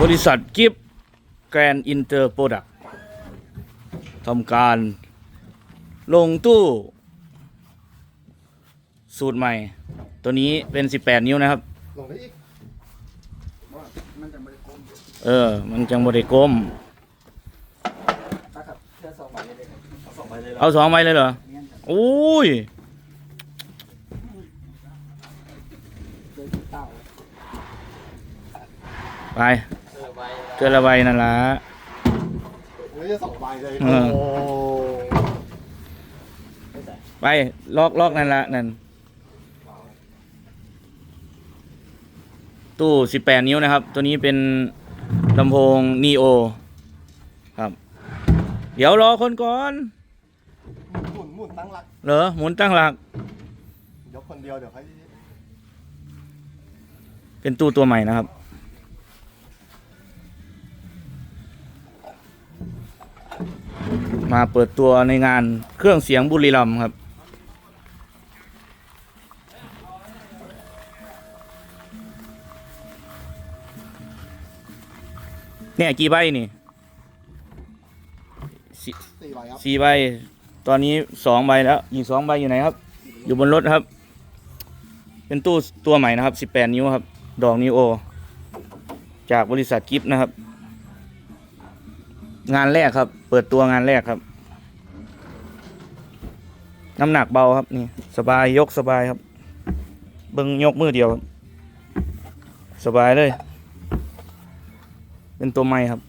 บริษัทกิฟแกรนอินเตอร์โปรดักทำการลงตู้สูตรใหม่ ตัวนี้เป็น 18 นิ้วนะครับ ลงได้อีกมันจะไม่ได้ก้มเออ มันจังบริก้มถ้ากับแค่สองใบเลยเอาสองใบเลยเอาสองใบเลยเหรอเงี้ยครับโอ้ยโดยเต่า ไป เออใบเจอละใบนั่นละเฮ้ยจะสองใบเลยเออโอ้ไม่ใส่ไปลอกลอกนั่นละนั่น ตู้ 18 นิ้วนะครับ ตัวนี้เป็นลำโพงนีโอครับ เดี๋ยวรอคนก่อน หมุนหมุนตั้งหลัก เหรอ หมุนตั้งหลัก ยกคนเดียวเดี๋ยวค่อยเป็นตู้ตัวใหม่นะครับ มาเปิดตัวในงานเครื่องเสียงบุรีรัมย์ครับ เนี่ยกี่ใบนี่สี่สี่ใบครับสี่ใบ ตอนนี้สองใบแล้วอีกสองใบอยู่ไหนครับ อยู่บนรถครับ เป็นตู้ตัวใหม่นะครับ18นิ้วครับ ดอกนิโอ จากบริษัทกิฟต์นะครับ งานแรกครับ เปิดตัวงานแรกครับ น้ำหนักเบาครับนี่ สบายยกสบายครับ เบิ้งยกมือเดียว สบายเลย เป็นตัวใหม่ครับ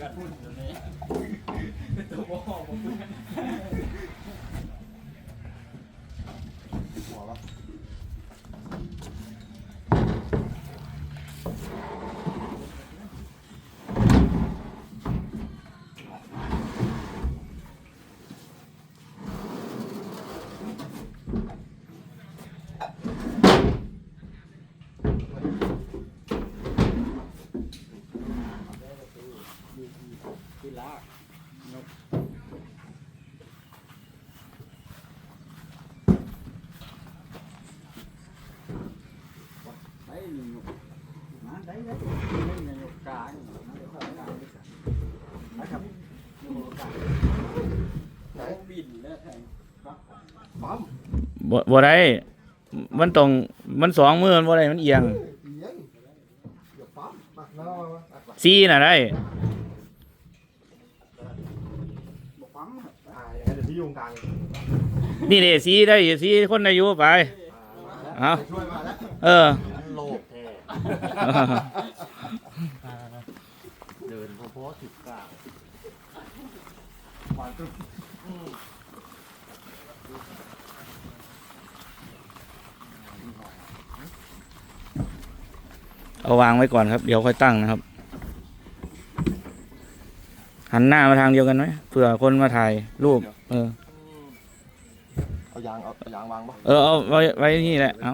พื่อนพูดอยู่นี้ตัวบอกผมเพื่อน หัวปะ ที่ลากนกไอ้นกมาได้ได้ได้นกกลางนกกลางนะครับนกกลาง ไหน บินแล้วแทง ปั๊ม บ่บ่ได้ มันต้องมันสองมือมันบ่ได้มันเอียงเอียงเดี๋ยวปั๊มมาแล้วมามามาซีน่ะได้บอกปั๊มครับอ่าอย่างนั้นเดี๋ยวพี่ยุงกลางนี่เด้ซีได้ซีคนอายุไปอ่ามาแล้วเอาไปช่วยมาแล้วเออโลกแท้เดินพอพอถึงกลา งความตึ๊บอืมเอาวางไว้ก่อนครับ เดี๋ยวค่อยตั้งนะครับ หันหน้ามาทางเดียวกันไหมเผื่อคนมาถ่ายรูป เออ เอายางเอาเอายางวางปะเออเอาไว้ไว้นี่แหละ เอา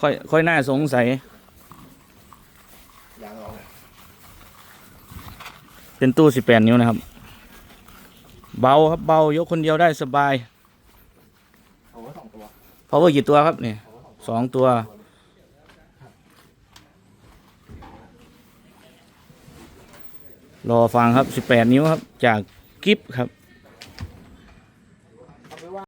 ค่อยค่อยน่าสงสัย ยางเอาเป็นตู้สิบแปดนิ้วนะครับ เบาครับเบายกคนเดียวได้สบายเอาไว้สองตัวพาวเวอร์กี่ตัวครับเนี่ยเอาไว้สองตัวสองตัว รอฟังครับสิบแปดนิ้วครับ จากกิฟครับ